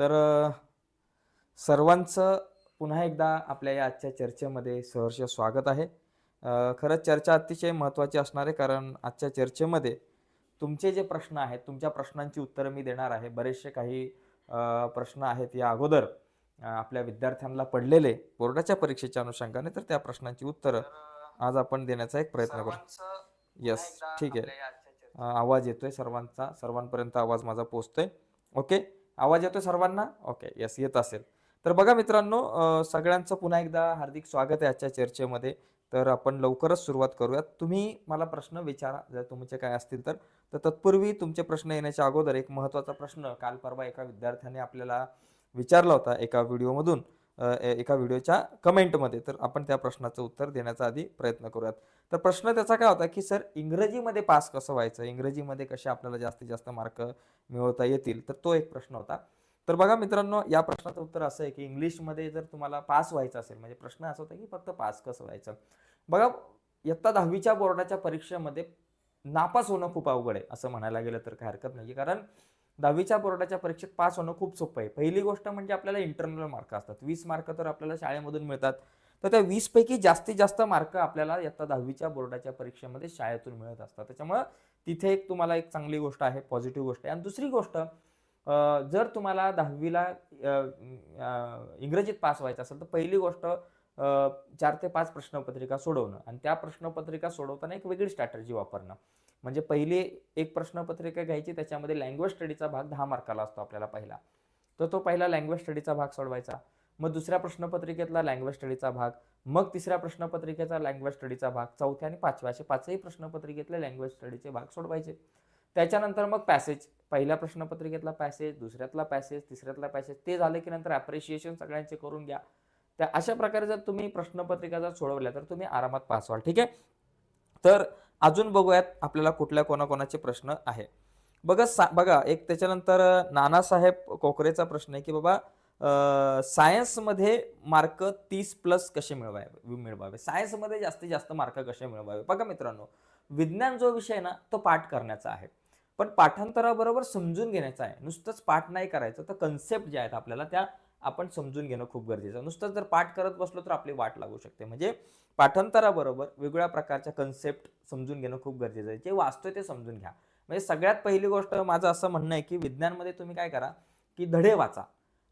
तर सर्वांचं पुन्हा एकदा आपल्या या आजच्या चर्चेमध्ये सहर्ष स्वागत आहे. खरंच चर्चा अतिशय महत्त्वाची असणार आहे कारण आजच्या चर्चेमध्ये तुमचे जे प्रश्न आहेत तुमच्या प्रश्नांची उत्तरं मी देणार आहे. बरेचसे काही प्रश्न आहेत या अगोदर आपल्या विद्यार्थ्यांना पडलेले बोर्डाच्या परीक्षेच्या अनुषंगाने तर त्या प्रश्नांची उत्तरं आज आपण देण्याचा एक प्रयत्न करू. येस ठीक आहे. आवाज येतोय सर्वांचा. सर्वांपर्यंत आवाज माझा पोचतोय ओके? आवाज येतोय सर्वांना? ओके येस येत असेल. तर बघा मित्रांनो सगळ्यांचं पुन्हा एकदा हार्दिक स्वागत आहे आजच्या चर्चेमध्ये. तर आपण लवकरच सुरुवात करूयात. तुम्ही मला प्रश्न विचारा जर तुमचे काय असतील तर. तर तत्पूर्वी तुमचे प्रश्न येण्याच्या अगोदर एक महत्त्वाचा प्रश्न काल परवा एका विद्यार्थ्याने आपल्याला विचारला होता एका व्हिडिओमधून एका व्हिडिओच्या कमेंटमध्ये. तर आपण त्या प्रश्नाचं उत्तर देण्याचा आधी प्रयत्न करूयात. तर प्रश्न त्याचा काय होता की सर इंग्रजीमध्ये पास कसं व्हायचं? इंग्रजीमध्ये कसे आपल्याला जास्तीत जास्त मार्क मिळवता येतील? तर तो एक प्रश्न होता. तर बघा मित्रांनो या प्रश्नाचं उत्तर असं आहे की इंग्लिशमध्ये जर तुम्हाला पास व्हायचं असेल म्हणजे प्रश्न असा होता की फक्त पास कसं व्हायचं? बघा इयत्ता दहावीच्या बोर्डाच्या परीक्षेमध्ये नापास होणं खूप अवघड आहे असं म्हणायला गेलं तर काय हरकत नाही कारण दहावीच्या बोर्डाच्या परीक्षेत पास होणं खूप सोपं आहे. पहिली गोष्ट म्हणजे आपल्याला इंटरनल मार्क असतात. वीस मार्क तर आपल्याला शाळेमधून मिळतात. तर त्या वीसपैकी जास्तीत जास्त मार्क आपल्याला इयत्ता दहावीच्या बोर्डाच्या परीक्षेमध्ये शाळेतून मिळत असतात. त्याच्यामुळं तिथे एक तुम्हाला एक चांगली गोष्ट आहे पॉझिटिव्ह गोष्ट आहे. आणि दुसरी गोष्ट जर तुम्हाला दहावीला इंग्रजीत पास व्हायचं असेल तर पहिली गोष्ट चार ते पाच प्रश्नपत्रिका सोडवणं. आणि त्या प्रश्नपत्रिका सोडवताना एक वेगळी स्ट्रॅटर्जी वापरणं. म्हणजे पहिली एक प्रश्नपत्रिका घ्यायची त्याच्यामध्ये लँग्वेज स्टडीचा भाग दहा मार्काला असतो आपल्याला पहिला. तर तो पहिला लँग्वेज स्टडीचा भाग सोडवायचा. मग दुसऱ्या प्रश्नपत्रिकेतला लँग्वेज स्टडीचा भाग मग तिसऱ्या प्रश्नपत्रिकेचा लँग्वेज स्टडीचा भाग चौथ्या आणि पाचव्या असे पाचही प्रश्नपत्रिकेतले लँग्वेज स्टडीचे भाग सोडवायचे. त्याच्यानंतर मग पॅसेज पहिल्या प्रश्नपत्रिकेतला पॅसेज दुसऱ्यातला पॅसेज तिसऱ्यातला पॅसेज ते झाले की नंतर ॲप्रिशिएशन सगळ्यांचे करून घ्या. त्या अशा प्रकारे जर तुम्ही प्रश्नपत्रिका जर सोडवल्या तर तुम्ही आरामात पास व्हाल ठीक आहे? तर अजून बघूयात आपल्याला कुठल्या कोणाकोणाचे प्रश्न आहे. बघा सा बघा एक त्याच्यानंतर नानासाहेब कोकरेचा प्रश्न आहे की बाबा सायन्समध्ये मार्क तीस प्लस कसे मिळवावे मिळवावे? सायन्समध्ये जास्तीत जास्त मार्क कसे मिळवावे? बघा मित्रांनो विज्ञान जो विषय आहे ना तो पाठ करण्याचा आहे. पण पाठांतराबरोबर समजून घेण्याचा आहे. नुसतंच पाठ नाही करायचं तर कन्सेप्ट ज्या आहेत आपल्याला त्या आपण समजून घेणं खूप गरजेचं आहे. नुसतंच जर पाठ करत बसलो तर आपली वाट लागू शकते. म्हणजे पाठांतराबरोबर वेगवेगळ्या प्रकारच्या कन्सेप्ट समजून घेणं खूप गरजेचं आहे. जे वाचतोय ते समजून घ्या. म्हणजे सगळ्यात पहिली गोष्ट माझं असं म्हणणं आहे की विज्ञानमध्ये तुम्ही काय करा की धडे वाचा.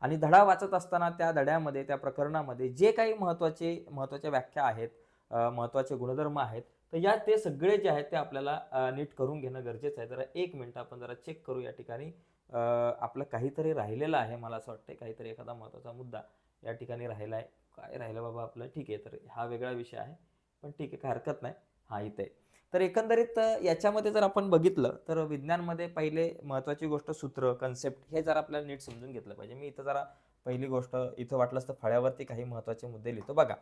आणि धडा वाचत असताना त्या धड्यामध्ये त्या प्रकरणामध्ये जे काही महत्त्वाचे महत्त्वाच्या व्याख्या आहेत महत्त्वाचे गुणधर्म आहेत तर या ते सगळे जे आहेत ते आपल्याला नीट करून घेणं गरजेचं आहे. जरा एक मिनटं आपण जरा चेक करू या ठिकाणी. आपलं काहीतरी राहिलेलं आहे मला असं वाटतं काहीतरी एखादा महत्त्वाचा मुद्दा या ठिकाणी राहिला आहे. काय राहिलं बाबा आपलं? ठीक आहे तर हा वेगळा विषय आहे. पण ठीक आहे काय हरकत नाही. हा इथे. आहे. तर एकंदरीत याच्यामध्ये जर आपण बघितलं तर विज्ञानमध्ये पहिले महत्त्वाची गोष्ट सूत्र कन्सेप्ट हे जर आपल्याला नीट समजून घेतलं पाहिजे. मी इथं जरा पहिली गोष्ट इथं वाटलं असतं फळ्यावरती काही महत्त्वाचे मुद्दे लिहितो. बघा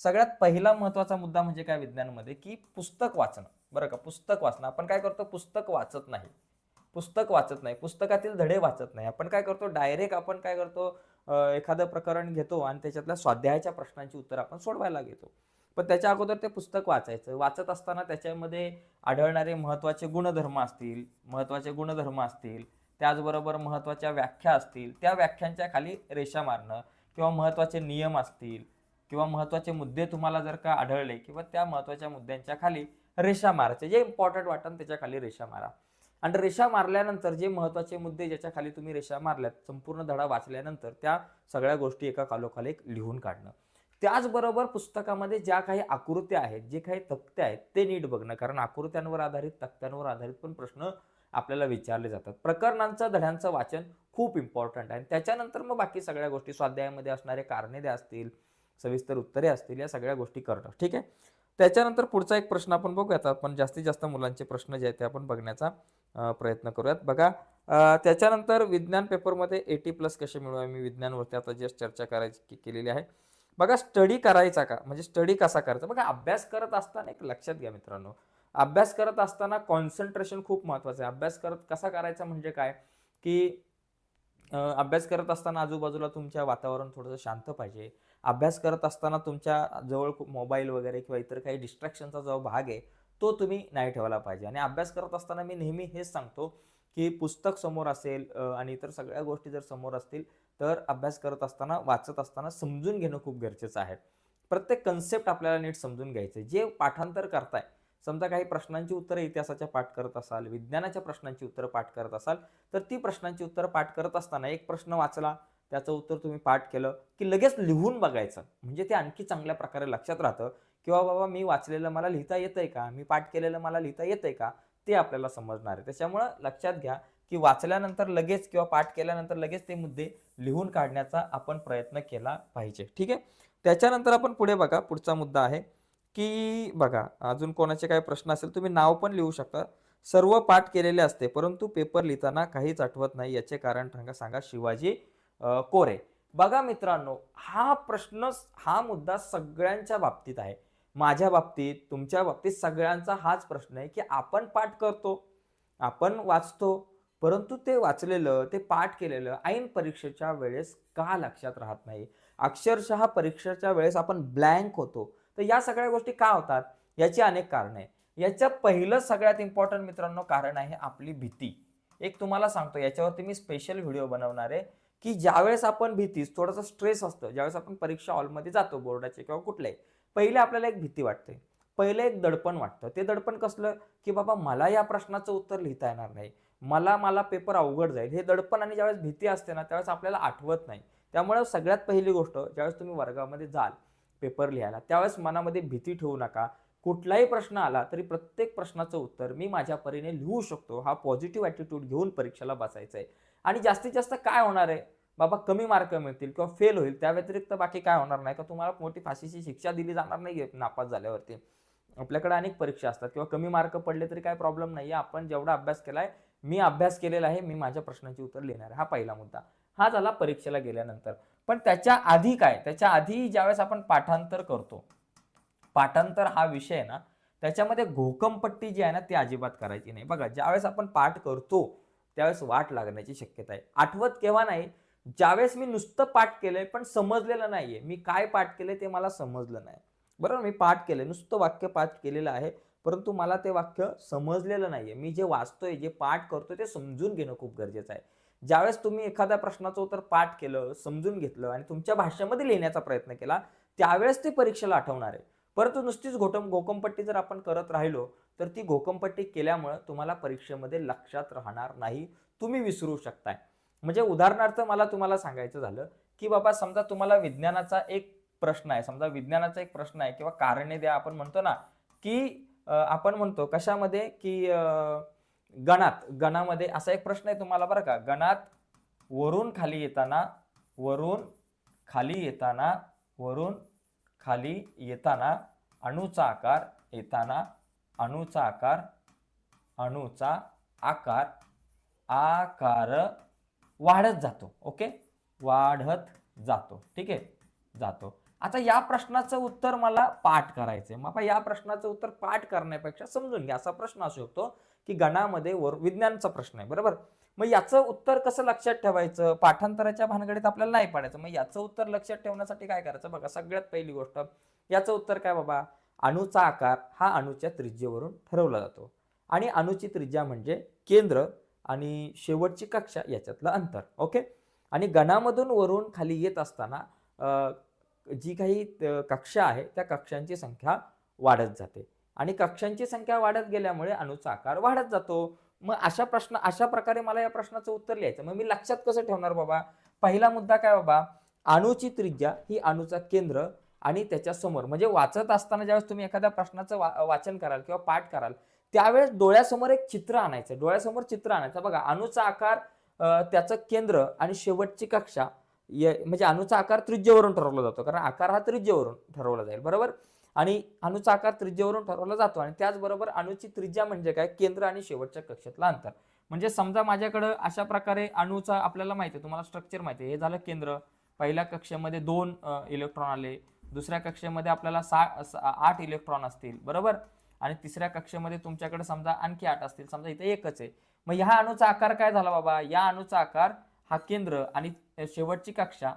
सगळ्यात पहिला महत्त्वाचा मुद्दा म्हणजे काय विज्ञानमध्ये? की पुस्तक वाचणं. बरं का? पुस्तक वाचणं. आपण काय करतो? पुस्तक वाचत नाही. पुस्तक वाचत नाही. पुस्तकातील धडे वाचत नाही. आपण काय करतो? डायरेक्ट आपण काय करतो? एखादं प्रकरण घेतो आणि त्याच्यातल्या स्वाध्यायाच्या प्रश्नांची उत्तर आपण सोडवायला घेतो. पण त्याच्या अगोदर ते पुस्तक वाचायचं. वाचत असताना त्याच्यामध्ये आढळणारे महत्त्वाचे गुणधर्म असतील महत्त्वाचे गुणधर्म असतील त्याचबरोबर महत्त्वाच्या व्याख्या असतील त्या व्याख्यांच्या खाली रेषा मारणं किंवा महत्त्वाचे नियम असतील किंवा महत्त्वाचे मुद्दे तुम्हाला जर का आढळले किंवा त्या महत्त्वाच्या मुद्द्यांच्या खाली रेषा मारायचे. जे इम्पॉर्टंट वाटन त्याच्याखाली रेषा मारा. आणि रेषा मारल्यानंतर जे महत्त्वाचे मुद्दे ज्याच्या खाली तुम्ही रेषा मारल्यात संपूर्ण धडा वाचल्यानंतर त्या सगळ्या गोष्टी एका खालोखाली एक लिहून काढणं. त्याचबरोबर पुस्तकामध्ये ज्या काही आकृत्या आहेत जे काही तक्ते आहेत ते नीट बघणं. कारण आकृत्यांवर आधारित तक्त्यांवर आधारित पण प्रश्न आपल्याला विचारले जातात. प्रकरणांचं धड्यांचं वाचन खूप इम्पॉर्टंट आहे. आणि त्याच्यानंतर मग बाकी सगळ्या गोष्टी स्वाध्यायामध्ये असणारे कारणे द्या असतील सविस्तर उत्तरे असतील या सगळ्या गोष्टी करणं. ठीक आहे? त्याच्यानंतर पुढचा एक प्रश्न आपण बघूयात. आपण जास्तीत जास्त मुलांचे प्रश्न जे आहेत ते आपण बघण्याचा प्रयत्न करूयात. बघा त्याच्यानंतर विज्ञान पेपरमध्ये एटी प्लस कसे मिळवावे? मी विज्ञानवरती आता जस्ट चर्चा करायची केलेली आहे. बघा स्टडी करायचा का? म्हणजे स्टडी कसा करायचा? बघा अभ्यास करत असताना एक लक्षात घ्या मित्रांनो. अभ्यास करत असताना कॉन्सन्ट्रेशन खूप महत्त्वाचं आहे. अभ्यास करत कसा करायचा म्हणजे काय? की अभ्यास करत असताना आजूबाजूला तुमच्या वातावरण थोडंसं शांत पाहिजे. अभ्यास करत असताना तुमच्या जवळ मोबाईल वगैरे किंवा इतर काही डिस्ट्रॅक्शनचा जो भाग आहे तो तुम्ही नाही ठेवला पाहिजे. आणि अभ्यास करत असताना मी नेहमी हेच सांगतो की पुस्तक समोर असेल आणि इतर सगळ्या गोष्टी जर समोर असतील तर अभ्यास करत असताना वाचत असताना समजून घेणं खूप गरजेचं आहे. प्रत्येक कन्सेप्ट आपल्याला नीट समजून घ्यायचं जे पाठांतर करताय समजा काही प्रश्नांची उत्तरं इतिहासाच्या पाठ करत असाल विज्ञानाच्या प्रश्नांची उत्तरं पाठ करत असाल तर ती प्रश्नांची उत्तरं पाठ करत असताना एक प्रश्न वाचला त्याचं उत्तर तुम्ही पाठ केलं की लगेच लिहून बघायचं. म्हणजे ते आणखी चांगल्या प्रकारे लक्षात राहतं किंवा बाबा मी वाचलेलं मला लिहिता येतंय का? मी पाठ केलेलं मला लिहिता येतंय का? ते आपल्याला समजणार आहे. त्याच्यामुळं लक्षात घ्या की वाचल्यानंतर लगेच किंवा पाठ केल्यानंतर लगेच ते मुद्दे लिहून काढण्याचा आपण प्रयत्न केला पाहिजे. ठीक आहे? त्याच्यानंतर आपण पुढे बघा. पुढचा मुद्दा आहे की बघा अजून कोणाचे काही प्रश्न असेल तुम्ही नाव पण लिहू शकता. सर्व पाठ केलेले असते परंतु पेपर लिहिताना काहीच आठवत नाही. याचे कारण सांगा सांगा शिवाजी कोरे. बघा मित्रांनो हा प्रश्न हा मुद्दा सगळ्यांच्या बाबतीत आहे. माझ्या बाबतीत तुमच्या बाबतीत सगळ्यांचा हाच प्रश्न आहे की आपण पाठ करतो आपण वाचतो परंतु ते वाचलेलं ते पाठ केलेलं ऐन परीक्षेच्या वेळेस का लक्षात राहत नाही? अक्षरशः परीक्षेच्या वेळेस आपण ब्लँक होतो. तर या सगळ्या गोष्टी का होतात? याची अनेक कारणं. आहे याचं पहिलं सगळ्यात इम्पॉर्टंट मित्रांनो कारण आहे आपली भीती. एक तुम्हाला सांगतो याच्यावरती मी स्पेशल व्हिडिओ बनवणार आहे की ज्यावेळेस आपण भीतीस थोडंसं स्ट्रेस असतं. ज्यावेळेस आपण परीक्षा हॉलमध्ये जातो बोर्डाचे किंवा कुठल्याही पहिले आपल्याला एक भीती वाटते. पहिलं एक दडपण वाटतं. ते दडपण कसलं? की बाबा मला या प्रश्नाचं उत्तर लिहिता येणार नाही. मला मला पेपर अवघड जाईल. हे दडपण आणि ज्यावेळेस भीती असते ना त्यावेळेस आपल्याला आठवत नाही. त्यामुळे सगळ्यात पहिली गोष्ट ज्यावेळेस तुम्ही वर्गामध्ये जाल पेपर लिहायला त्यावेळेस मनामध्ये भीती ठेवू नका. कुठलाही प्रश्न आला तरी प्रत्येक प्रश्नाचं उत्तर मी माझ्या परीने लिहू शकतो. हा पॉझिटिव्ह ॲटिट्यूड घेऊन परीक्षेला बसायचं आहे आणि जास्तीत जास्त काय होणार आहे? बाबा कमी मार्क मिळतील किंवा फेल होईल त्या व्यतिरिक्त बाकी काय होणार नाही का? तुम्हाला मोठी फाशीची शिक्षा दिली जाणार नाही नापास झाल्यावरती. आपल्याकडे अनेक परीक्षा असतात किंवा कमी मार्क पडले तरी काय प्रॉब्लेम नाही आपण जेवढा अभ्यास केला आहे मी अभ्यास केलेला आहे मी माझ्या प्रश्नाची उत्तर लिहिणार हा पहिला मुद्दा. हा झाला परीक्षेला गेल्यानंतर. पण त्याच्या आधी काय? त्याच्या आधी ज्यावेळेस आपण पाठांतर करतो पाठांतर हा विषय आहे ना त्याच्यामध्ये घोकमपट्टी जी आहे ना ती अजिबात करायची नाही. बघा ज्यावेळेस आपण पाठ करतो त्यावेळेस वाट लागण्याची शक्यता आहे. आठवत केव्हा नाही? ज्यावेळेस मी नुसतं पाठ केलंय पण समजलेलं नाहीये. मी काय पाठ केलंय ते मला समजलं नाही. बरोबर? मी पाठ केलंय नुसतं वाक्य पाठ केलेलं आहे. परंतु मला ते वाक्य समजलेलं नाही आहे मी जे वाचतोय जे पाठ करतोय ते समजून घेणं खूप गरजेचं आहे. ज्यावेळेस तुम्ही एखाद्या प्रश्नाचं उत्तर पाठ केलं समजून घेतलं आणि तुमच्या भाषेमध्ये लिहिण्याचा प्रयत्न केला त्यावेळेस ते परीक्षेला आठवणार आहे. परंतु नुसतीच घोटम घोकमपट्टी जर आपण करत राहिलो तर ती घोकमपट्टी केल्यामुळं तुम्हाला परीक्षेमध्ये लक्षात राहणार नाही. तुम्ही विसरू शकताय. म्हणजे उदाहरणार्थ मला तुम्हाला सांगायचं झालं की बाबा समजा तुम्हाला विज्ञानाचा एक प्रश्न आहे समजा विज्ञानाचा एक प्रश्न आहे किंवा कारणे द्या आपण म्हणतो ना की आपण म्हणतो कशामध्ये की गणात. गणामध्ये असा एक प्रश्न आहे तुम्हाला बरं का. गणात वरून खाली येताना वरून खाली येताना वरून खाली येताना अणूचा आकार येताना अणूचा आकार अणूचा आकार आकार वाढत जातो. ओके? वाढत जातो. ठीक आहे? जातो. आता या प्रश्नाचं उत्तर मला पाठ करायचंय. मग या प्रश्नाचं उत्तर पाठ करण्यापेक्षा समजून घ्या. असा प्रश्न असू शकतो की गणामध्ये वर विज्ञानचा प्रश्न आहे बरोबर? मग याचं उत्तर कसं लक्षात ठेवायचं? पाठांतराच्या भानगडीत आपल्याला नाही पाडायचं. मग याचं उत्तर लक्षात ठेवण्यासाठी काय करायचं? बघा सगळ्यात पहिली गोष्ट याचं उत्तर काय बाबा? अणूचा आकार हा अणूच्या त्रिज्येवरून ठरवला जातो. आणि अणूची त्रिज्या म्हणजे केंद्र आणि शेवटची कक्षा याच्यातलं अंतर. ओके? आणि गणामधून वरून खाली येत असताना जी काही कक्षा आहे त्या कक्षांची संख्या वाढत जाते. आणि कक्षांची संख्या वाढत गेल्यामुळे अणूचा आकार वाढत जातो. मग अशा प्रश्न अशा प्रकारे मला या प्रश्नाचं उत्तर लिहायचं. मग मी लक्षात कसं ठेवणार बाबा? पहिला मुद्दा काय बाबा? अणूची त्रिज्या ही अणूचा केंद्र आणि त्याच्यासमोर म्हणजे वाचत असताना ज्यावेळेस तुम्ही एखाद्या प्रश्नाचं वा वाचन कराल किंवा पाठ कराल त्यावेळेस डोळ्यासमोर एक चित्र आणायचं. डोळ्यासमोर चित्र आणायचं. बघा अणूचा आकार त्याचं केंद्र आणि शेवटची कक्षा म्हणजे अणूचा आकार त्रिज्येवरून ठरवला जातो. कारण आकार हा त्रिज्येवरून ठरवला जाईल. बरोबर? आणि अणूचा आकार त्रिज्येवरून ठरवला जातो आणि त्याचबरोबर अणूची त्रिज्या म्हणजे काय? केंद्र आणि शेवटच्या कक्षेतला अंतर. म्हणजे समजा माझ्याकडं अशा प्रकारे अणूचा आपल्याला माहिती आहे तुम्हाला स्ट्रक्चर माहिती आहे. हे झालं केंद्र. पहिल्या कक्षेमध्ये दोन इलेक्ट्रॉन आले. दुसऱ्या कक्षेमध्ये आपल्याला सा आठ इलेक्ट्रॉन असतील. बरोबर? आणि तिसऱ्या कक्षेमध्ये तुमच्याकडे समजा आणखी आठ असतील. समजा इथे एकच आहे. मग ह्या अणूचा आकार काय झाला बाबा? या अणूचा आकार हा केंद्र आणि शेवटची कक्षा.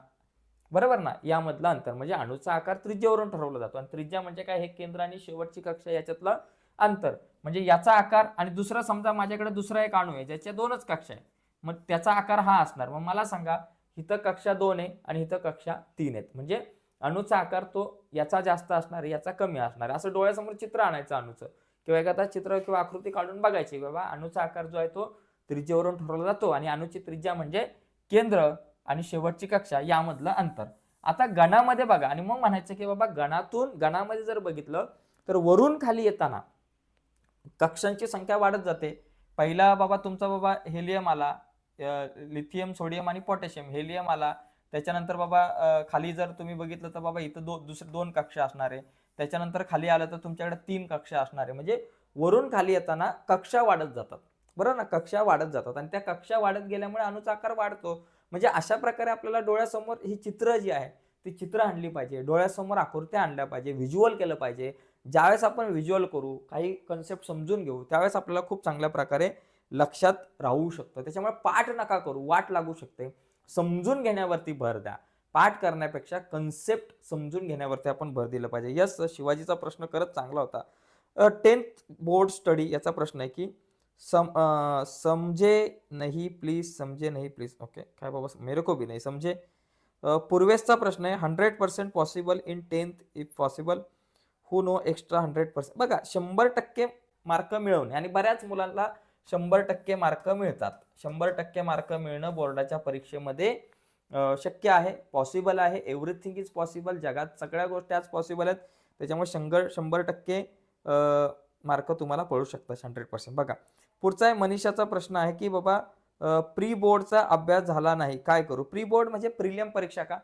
बरोबर ना? यामधलं अंतर. म्हणजे अणूचा आकार त्रिज्यावरून ठरवला जातो. आणि त्रिज्या म्हणजे काय? हे केंद्र आणि शेवटची कक्षा याच्यातलं अंतर. म्हणजे याचा आकार आणि दुसरा समजा माझ्याकडे दुसरा एक अणू आहे ज्याच्या दोनच कक्षा आहे मग त्याचा आकार हा असणार. मग मला सांगा इथं कक्षा दोन आहे आणि इथं कक्षा तीन आहेत. म्हणजे अणूचा आकार तो याचा जास्त असणार याचा कमी असणार. असं डोळ्यासमोर चित्र आणायचं अणूचं. किंवा एखादा चित्र किंवा आकृती काढून बघायची. बाबा अणूचा आकार जो आहे तो त्रिज्यावरून ठरवला जातो. आणि अणूची त्रिज्या म्हणजे केंद्र. आणि शेवटची कक्षा यामधलं अंतर. आता गणामध्ये बघा आणि मग म्हणायचं की बाबा गणातून गणामध्ये जर बघितलं तर वरून खाली येताना कक्षांची संख्या वाढत जाते. पहिला बाबा तुमचा बाबा हेलियम आला लिथियम सोडियम आणि पोटॅशियम हेलियम आला. त्याच्यानंतर बाबा खाली जर तुम्ही बघितलं तर बाबा इथं दो दुसरे दोन कक्षा असणार. आहे त्याच्यानंतर खाली आलं तर तुमच्याकडे तीन कक्षा असणार. आहे म्हणजे वरून खाली येताना कक्षा वाढत जातात. बरोबर ना? कक्षा वाढत जातात. आणि त्या कक्षा वाढत गेल्यामुळे अणुचा आकार वाढतो. म्हणजे अशा प्रकारे आपल्याला डोळ्यासमोर ही चित्र जी आहे ती चित्र आणली पाहिजे. डोळ्यासमोर आकृत्या आणल्या पाहिजे व्हिज्युअल केलं पाहिजे. ज्यावेळेस आपण व्हिज्युअल करू काही कन्सेप्ट समजून घेऊ त्यावेळेस आपल्याला खूप चांगल्या प्रकारे लक्षात राहू शकतं. त्याच्यामुळे पाठ नका करू वाट लागू शकते. समजून घेण्यावरती भर द्या. पाठ करण्यापेक्षा कन्सेप्ट समजून घेण्यावरती आपण भर दिलं पाहिजे. यस शिवाजीचा प्रश्न खरंच चांगला होता. टेन्थ बोर्ड स्टडी याचा प्रश्न आहे की सम समजे समझे प्लीज समझे नाही प्लीज ओके काय बाबा मेरे को भी नाही समझे? पूर्वेसचा प्रश्न आहे hundred percent possible in tenth if possible who know extra hundred percent बघा शंभर टक्के मार्क मिळवणे आणि बऱ्याच मुलांना शंभर टक्के मार्क मिळतात. शंभर टक्के मार्क मिळणं बोर्डाच्या परीक्षेमध्ये शक्य आहे पॉसिबल आहे. एव्हरीथिंग इज पॉसिबल जगात सगळ्या गोष्टी आज पॉसिबल आहेत. त्याच्यामुळे शंभर शंभर टक्के मार्क तुम्हाला पडू शकतात हंड्रेड पर्सेंट बघा पुढचा आहे मनीषाचा प्रश्न आहे की बाबा प्री बोर्डचा अभ्यास झाला नाही काय करू? प्री बोर्ड म्हणजे प्रिलियम परीक्षा का?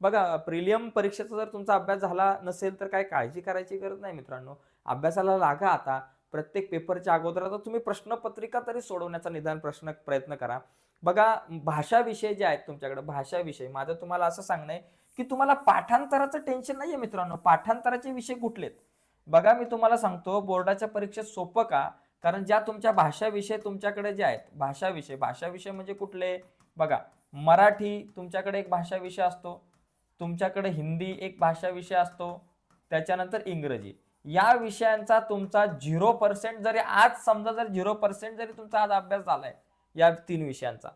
बघा प्रिलियम परीक्षेचा जर तुमचा अभ्यास झाला नसेल तर काय काळजी करायची गरज नाही मित्रांनो. अभ्यासाला लागा आता. प्रत्येक पेपरच्या अगोदर आता तुम्ही प्रश्नपत्रिका तरी सोडवण्याचा निदान प्रश्न प्रयत्न करा. बघा भाषा विषय जे आहेत तुमच्याकडे भाषा विषय माझं तुम्हाला असं सांगणं आहे की तुम्हाला पाठांतराचं टेन्शन नाही आहे मित्रांनो. पाठांतराचे विषय कुठलेत? बघा मी तुम्हाला सांगतो बोर्डाच्या परीक्षेत सोपं का? कारण ज्या तुमच्या भाषाविषय तुमच्याकडे जे आहेत भाषाविषय भाषाविषय म्हणजे कुठले? बघा मराठी तुमच्याकडे एक भाषाविषय असतो तुमच्याकडे हिंदी एक भाषाविषय असतो त्याच्यानंतर इंग्रजी. या विषयांचा तुमचा झिरो पर्सेंट जरी आज समजा जर झिरो पर्सेंट जरी तुमचा आज अभ्यास झालाय या तीन विषयांचा.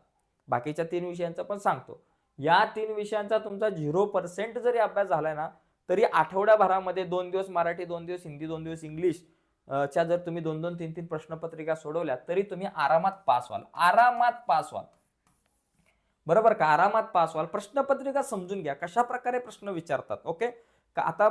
बाकीच्या तीन विषयांचा पण सांगतो. या तीन विषयांचा तुमचा झिरो पर्सेंट जरी अभ्यास झालाय ना तरी आठवड्याभरामध्ये दोन दिवस मराठी दोन दिवस हिंदी दोन दिवस इंग्लिश च्या जर तुम्ही दोन दोन तीन तीन प्रश्नपत्रिका सोडवल्या तरी तुम्ही आरामात पास व्हाल. आरामात पास व्हाल. बरोबर का? आरामात पास व्हाल. प्रश्नपत्रिका समजून घ्या. कशा प्रकारे प्रश्न विचारतात ओके? का आता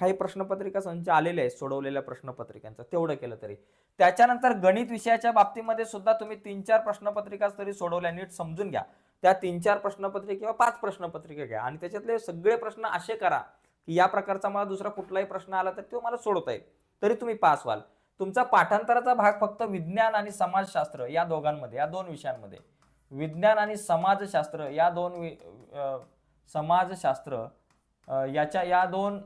काही प्रश्नपत्रिका संच आलेले आहेत सोडवलेल्या प्रश्नपत्रिकांचं. तेवढं केलं तरी. त्याच्यानंतर गणित विषयाच्या बाबतीमध्ये सुद्धा तुम्ही तीन चार प्रश्नपत्रिका तरी सोडवल्या नीट समजून घ्या. त्या तीन चार प्रश्नपत्रिका किंवा पाच प्रश्नपत्रिका घ्या. आणि त्याच्यातले सगळे प्रश्न असे करा की या प्रकारचा मला दुसरा कुठलाही प्रश्न आला तर तो मला सोडवता येईल. तरी तुम्ही पास व्हाल. तुमचा पाठांतराचा भाग फक्त विज्ञान आणि समाजशास्त्र या दोघांमध्ये या दोन विषयांमध्ये. विज्ञान आणि समाजशास्त्र या दोन वि- समाजशास्त्र याच्या या दोन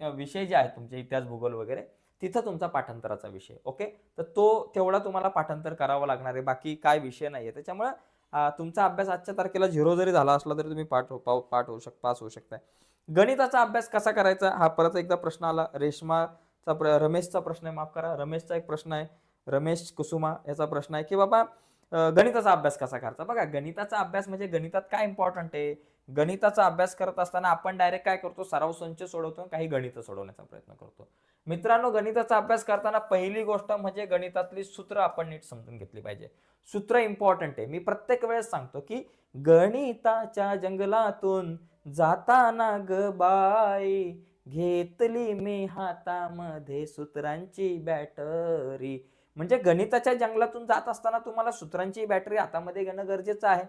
विषय जे आहेत तुमचे इतिहास भूगोल वगैरे तिथं तुमचा पाठांतराचा विषय ओके? तर तो तेवढा तुम्हाला पाठांतर करावं लागणार आहे. बाकी काय विषय नाही आहे त्याच्यामुळं तुमचा अभ्यास आजच्या तारखेला झिरो जरी झाला असला तरी तुम्ही पाठ हो- पाव- पाठ होऊ शक पास होऊ शकताय. गणिताचा अभ्यास कसा करायचा? हा परत एकदा प्रश्न आला. रेशमाचा प्र रमेशचा प्रश्न आहे. माफ करा. रमेशचा एक प्रश्न आहे. रमेश कुसुमा याचा प्रश्न आहे की बाबा गणिताचा अभ्यास कसा करायचा? बघा गणिताचा अभ्यास म्हणजे गणितात काय इम्पॉर्टंट आहे? गणिताचा अभ्यास करत असताना आपण डायरेक्ट काय करतो? सराव संच सोडवतो काही गणित सोडवण्याचा प्रयत्न करतो. मित्रांनो गणिताचा अभ्यास करताना पहिली गोष्ट म्हणजे गणितातली सूत्र आपण नीट समजून घेतली पाहिजे. सूत्र इम्पॉर्टंट आहे. मी प्रत्येक वेळेस सांगतो की गणिताच्या जंगलातून जाताना ग बाई घेतली मी हातामध्ये सूत्रांची बॅटरी. म्हणजे गणिताच्या जंगलातून जात असताना तुम्हाला सूत्रांची बॅटरी हातामध्ये घेणं गरजेचं आहे.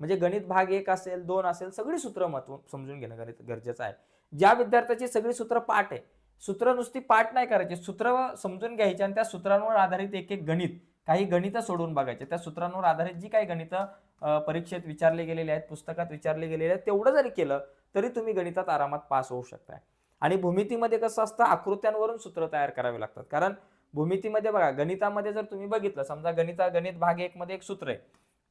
म्हणजे गणित भाग एक असेल दोन असेल सगळी सूत्र महत्त्व समजून घेणं गणित गरजेचं आहे. ज्या विद्यार्थ्याची सगळी सूत्र पाठ आहे सूत्र नुसती पाठ नाही करायची सूत्र समजून घ्यायची आणि त्या सूत्रांवर आधारित एक एक गणित काही गणितं सोडून बघायचे. त्या सूत्रांवर आधारित जी काही गणितं परीक्षेत विचारले गेलेले आहेत पुस्तकात विचारले गेलेले आहेत तेवढं जरी केलं तरी तुम्ही गणितात आरामात पास होऊ शकताय. आणि भूमितीमध्ये कसं असतं आकृत्यांवरून सूत्र तयार करावे लागतात. कारण भूमितीमध्ये बघा गणितामध्ये जर तुम्ही बघितलं समजा गणिता गणित भाग एक मध्ये एक सूत्र आहे.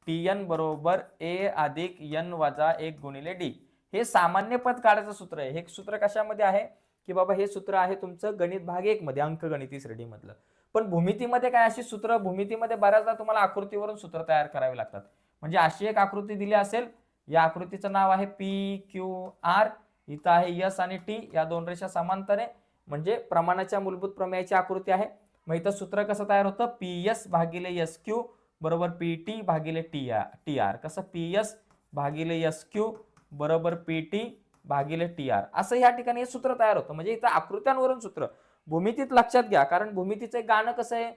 टी एन बरोबर ए अधिक एन वजा एक गुणिले डी हे सामान्य पद काढायचं सूत्र आहे. हे सूत्र कशामध्ये आहे? की बाबा हे सूत्र आहे तुमचं गणित भाग एक मध्ये अंकगणिती श्रेणी मधलं पण भूमितीमध्ये काय अशी सूत्र भूमितीमध्ये बऱ्याचदा तुम्हाला आकृतीवरून सूत्र तयार करावे लागतात. म्हणजे अशी एक आकृती दिली असेल. या आकृतीचं नाव आहे पी क्यू आर इथं आहे यस आणि टी या दोन रेषा समांतर. आहे म्हणजे प्रमाणाच्या मूलभूत प्रमेयाची आकृती आहे. मग इथं सूत्र कसं तयार होतं? पी एस भागिले एस क्यू बरोबर पी टी भागिले टी आर टी आर कसं? पी एस भागिले एस क्यू बरोबर पी टी भागिले टी आर असं या ठिकाणी हे सूत्र तयार होतं. म्हणजे इथं आकृत्यांवरून सूत्र. भूमितीत लक्षात घ्या कारण भूमितीचं गाणं कसं आहे?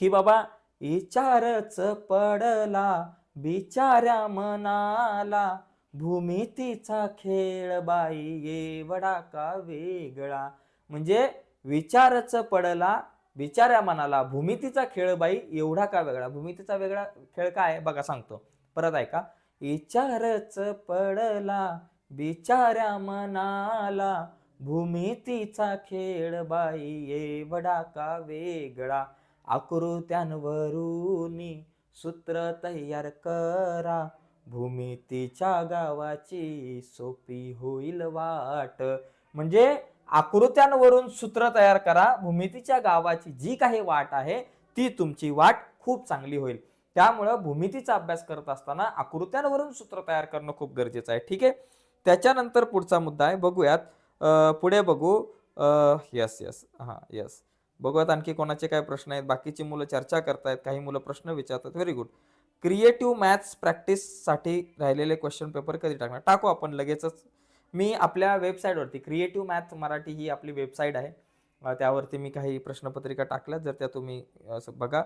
की बाबा विचारच पडला बिचाऱ्या मनाला भूमितीचा खेळ बाई एवढा का वेगळा? म्हणजे विचारच पडला बिचाऱ्या मनाला भूमितीचा खेळ बाई एवढा का वेगळा? भूमितीचा वेगळा खेळ काय आहे? बघा सांगतो. परत ऐका. विचारच पडला बिचाऱ्या मनाला भूमितीचा खेळ बाई एवढा का वेगळा? आकृत्यांवरून सूत्र तयार करा. भूमितीच्या गावाची सोपी होईल वाट. म्हणजे आकृत्यांवरून सूत्र तयार करा. भूमितीच्या गावाची जी काही वाट आहे ती तुमची वाट खूप चांगली होईल. त्यामुळं भूमितीचा अभ्यास करत असताना आकृत्यांवरून सूत्र तयार करणं खूप गरजेचं आहे. ठीक आहे? त्याच्यानंतर पुढचा मुद्दा आहे. बघूयात. पुढे बघू. यस यस हां यस बघूयात आणखी कोणाचे काय प्रश्न आहेत. बाकीची मुलं चर्चा करतायत काही मुलं प्रश्न विचारतात. व्हेरी गुड क्रिएटिव्ह मॅथ्स प्रॅक्टिससाठी राहिलेले क्वेश्चन पेपर कधी टाकणार? टाकू आपण लगेचच. मी आपल्या वेबसाईटवरती क्रिएटिव्ह मॅथ मराठी ही आपली वेबसाईट आहे. त्यावरती मी काही प्रश्नपत्रिका टाकल्या जर त्या तुम्ही असं बघा.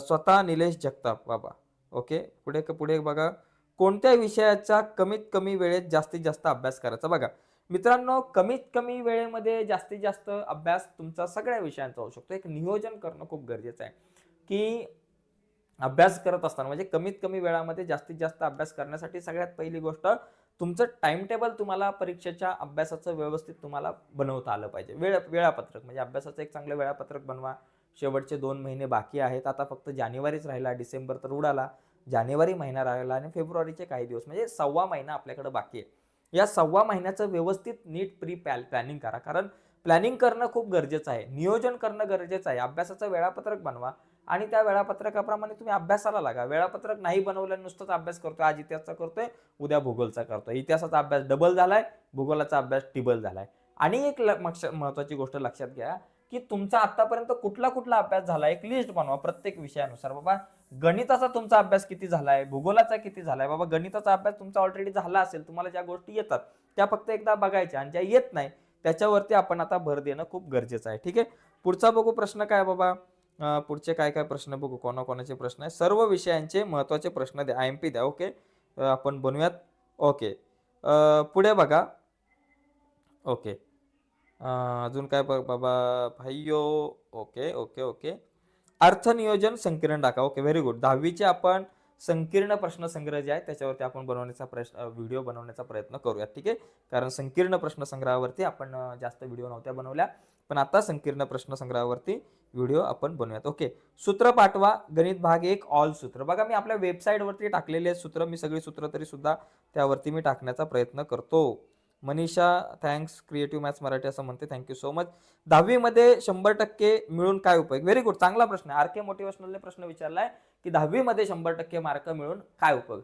स्वतः निलेश जगताप बाबा. ओके पुढे पुढे बघा. कोणत्या विषयाचा कमीत कमी वेळेत जास्तीत जास्त अभ्यास करायचा? बघा. मित्रांनो कमीत कमी वेळेमध्ये जास्तीत जास्त अभ्यास तुमचा सगळ्या विषयांचा होऊ शकतो. एक नियोजन करणं खूप गरजेचं आहे. की अभ्यास करत असताना म्हणजे कमीत कमी वेळामध्ये जास्तीत जास्त अभ्यास करण्यासाठी सगळ्यात पहिली गोष्ट तुमचं टाइम टेबल तुम्हाला परीक्षेच्या अभ्यासाचं व्यवस्थित तुम्हाला बनवता आलं पाहिजे. वेळ वेळापत्रक म्हणजे अभ्यासाचं एक चांगलं वेळापत्रक बनवा. शेवटचे दोन महिने बाकी आहेत. आता फक्त जानेवारीच राहिला डिसेंबर तर उडाला. जानेवारी महिना राहिला आणि फेब्रुवारीचे काही दिवस म्हणजे सव्वा महिना आपल्याकडे बाकी आहे. या सव्वा महिन्याचं व्यवस्थित नीट प्री प्लॅ प्लॅनिंग करा. कारण प्लॅनिंग करणं खूप गरजेचं आहे. नियोजन करणं गरजेचं आहे. अभ्यासाचं वेळापत्रक बनवा आणि त्या वेळापत्रकाप्रमाणे तुम्ही अभ्यासाला लागा. वेळापत्रक नाही बनवलं नुसतंच अभ्यास करतोय. आज इतिहासचा करतोय उद्या भूगोलचा करतोय. इतिहासाचा अभ्यास डबल झालाय भूगोलाचा अभ्यास टिबल झालाय. आणि एक ल- मक्ष- महत्वाची गोष्ट लक्षात घ्या. की तुमचा आतापर्यंत कुठला कुठला अभ्यास झाला? एक लिस्ट बनवा प्रत्येक विषयानुसार. बाबा गणिताचा तुमचा अभ्यास किती झालाय? भूगोलाचा किती झालाय? बाबा गणिताचा अभ्यास तुमचा ऑलरेडी झाला असेल तुम्हाला ज्या गोष्टी येतात त्या फक्त एकदा बघायच्या आणि ज्या येत नाही त्याच्यावरती आपण आता भर देणं खूप गरजेचं आहे. ठीक आहे? पुढचा बघू प्रश्न काय बाबा? पुढचे काय काय प्रश्न बघू? कोणाकोणाचे प्रश्न आहे सर्व विषयांचे महत्त्वाचे प्रश्न द्या. आय एम पी द्या. ओके? आपण बनवूयात. ओके. पुढे बघा. ओके. अजून काय बघ बाबा भाईयो ओके ओके ओके. अर्थनियोजन संकीर्ण टाका. ओके व्हेरी गुड दहावीचे आपण संकीर्ण प्रश्न संग्रह जे आहे त्याच्यावरती आपण बनवण्याचा प्रश्न व्हिडिओ बनवण्याचा प्रयत्न करूया ठीक आहे? कारण संकीर्ण प्रश्न संग्रहावरती आपण जास्त व्हिडिओ नव्हत्या बनवल्या पण आता संकीर्ण प्रश्न संग्रहावरती व्हिडिओ आपण बनवूयात ओके? सूत्र पाठवा गणित भाग एक ऑल सूत्र. बघा मी आपल्या वेबसाईटवरती टाकलेले सूत्र मी सगळी सूत्र तरी सुद्धा त्यावरती मी टाकण्याचा प्रयत्न करतो. Manisha thanks creative maths Marathi असं म्हणते. थँक्यू सो मच दहावीमध्ये शंभर टक्के मिळून काय उपयोग? व्हेरी गुड चांगला प्रश्न आहे. आर के मोटिवेशनलने प्रश्न विचारलाय की दहावीमध्ये शंभर टक्के मार्क मिळून काय उपयोग?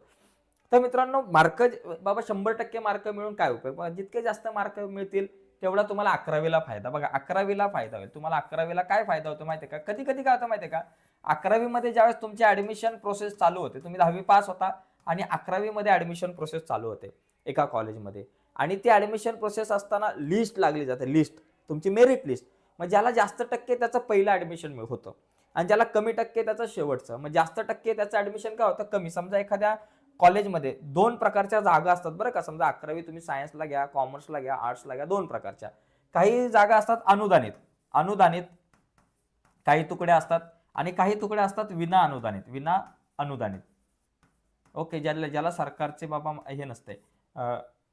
तर मित्रांनो मार्क बाबा शंभर टक्के मार्क मिळून काय उपयोग? जितके जास्त मार्क मिळतील तेवढा तुम्हाला अकरावीला फायदा. बघा अकरावीला फायदा होईल. तुम्हाला अकरावीला काय फायदा होतो माहितीये का? कधी कधी काय होतं आहे का? अकरावीमध्ये ज्यावेळेस तुमची ऍडमिशन प्रोसेस चालू होते तुम्ही दहावी पास होता आणि अकरावीमध्ये ऍडमिशन प्रोसेस चालू होते एका कॉलेजमध्ये आणि ती ॲडमिशन प्रोसेस असताना लिस्ट लागली जाते लिस्ट तुमची मेरिट लिस्ट मग ज्याला जास्त टक्के त्याचं पहिलं ॲडमिशन होतं. आणि ज्याला कमी टक्के त्याचं शेवटचं. मग जास्त टक्के त्याचं ॲडमिशन काय होतं? कमी. समजा एखाद्या कॉलेजमध्ये दोन प्रकारच्या जागा असतात बरं का. समजा अकरावी तुम्ही सायन्सला घ्या कॉमर्सला घ्या आर्ट्सला घ्या दोन प्रकारच्या. काही जागा असतात अनुदानित. अनुदानित काही तुकड्या असतात आणि काही तुकड्या असतात विना अनुदानित. विना अनुदानित. ओके ज्याला ज्याला सरकारचे बाबा हे नसते.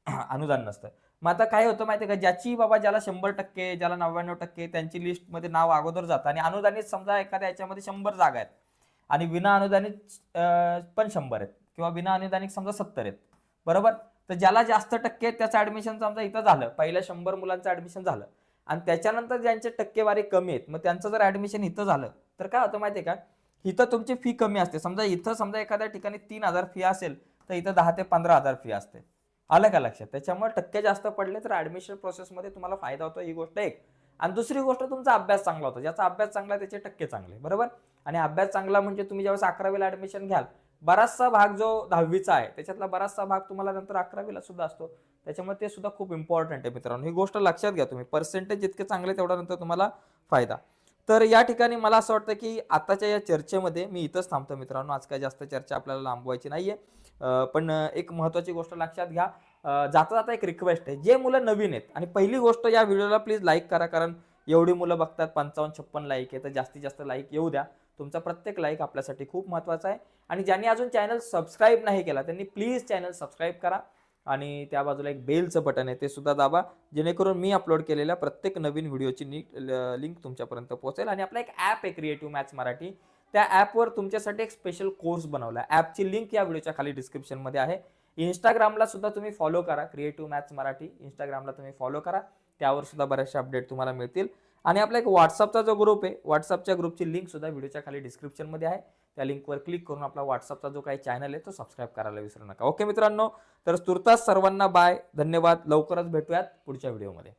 अनुदान नसतं. मग आता काय होतं माहिती आहे का? ज्याची बाबा ज्याला शंभर टक्के ज्याला नव्याण्णव टक्के त्यांची लिस्टमध्ये नाव अगोदर जातं आणि अनुदानित समजा एखाद्या याच्यामध्ये शंभर जागा आहेत आणि विना अनुदानित पण शंभर आहेत किंवा विना अनुदानित समजा सत्तर आहेत. बरोबर? तर ज्याला जास्त टक्के आहेत त्याचं ऍडमिशन समजा इथं झालं. पहिल्या शंभर मुलांचं ऍडमिशन झालं. आणि त्याच्यानंतर ज्यांचे टक्केवारी कमी आहेत मग त्यांचं जर ऍडमिशन इथं झालं तर काय होतं माहितीये का? इथं तुमची फी कमी असते. समजा इथं समजा एखाद्या ठिकाणी तीन हजार फी असेल तर इथं दहा ते पंधरा हजार फी असते. आलं का लक्षात? त्याच्यामुळे टक्के जास्त पडले तर ॲडमिशन प्रोसेसमध्ये तुम्हाला फायदा होतो ही गोष्ट एक. आणि दुसरी गोष्ट तुमचा अभ्यास चांगला होतो. ज्याचा अभ्यास चांगला आहे त्याचे टक्के चांगले बरोबर? आणि अभ्यास चांगला म्हणजे तुम्ही ज्यावेळेस अकरावीला ॲडमिशन घ्याल बराचसा भाग जो दहावीचा आहे त्याच्यातला बराचसा भाग तुम्हाला नंतर अकरावीला सुद्धा असतो. त्याच्यामुळे ते सुद्धा खूप इम्पॉर्टंट आहे मित्रांनो. ही गोष्ट लक्षात घ्या तुम्ही. पर्सेंटेज जितके चांगले तेवढा नंतर तुम्हाला फायदा. तर या ठिकाणी मला असं वाटतं की आताच्या या चर्चेमध्ये मी इथंच थांबतो मित्रांनो. आज काय जास्त चर्चा आपल्याला लांबवायची नाही आहे पण एक महत्वाची गोष्ट लक्षात घ्या. जाता जाता एक रिक्वेस्ट आहे. जे मुलं नवीन आहेत आणि पहिली गोष्ट या व्हिडिओला प्लीज लाईक करा. कारण एवढी मुलं बघतात पंचावन्न छप्पन लाईक आहे. तर जास्तीत जास्त लाईक येऊ द्या. तुमचा प्रत्येक लाईक आपल्यासाठी खूप महत्त्वाचा आहे. आणि ज्यांनी अजून चॅनल सबस्क्राईब नाही केला त्यांनी प्लीज चॅनल सबस्क्राईब करा. आणि त्या बाजूला एक बेलचं बटन आहे ते सुद्धा दाबा. जेणेकरून मी अपलोड केलेल्या प्रत्येक नवीन व्हिडिओची लिंक तुमच्यापर्यंत पोहोचेल. आणि आपला एक ॲप आहे क्रिएटिव्ह मॅथ्स मराठी. त्या ॲपवर तुमच्यासाठी एक स्पेशल कोर्स बनवला ॲपची लिंक या व्हिडिओच्या खाली डिस्क्रिप्शनमध्ये आहे. इंस्टाग्रामला सुद्धा तुम्ही फॉलो करा. क्रिएटिव्ह मॅथ्स मराठी इंस्टाग्रामला तुम्ही फॉलो करा. त्यावर सुद्धा बऱ्याचशा अपडेट तुम्हाला मिळतील. आणि आपला एक व्हॉट्सअपचा जो ग्रुप आहे व्हॉट्सअपच्या ग्रुपची लिंक सुद्धा व्हिडिओच्या खाली डिस्क्रिप्शनमध्ये आहे. त्या लिंकवर क्लिक करून आपला व्हॉट्सअपचा जो काही चॅनल आहे तो सबस्क्राईब करायला विसरू नका. ओके मित्रांनो तर तुर्तास सर्वांना बाय धन्यवाद. लवकरच भेटूयात पुढच्या व्हिडिओमध्ये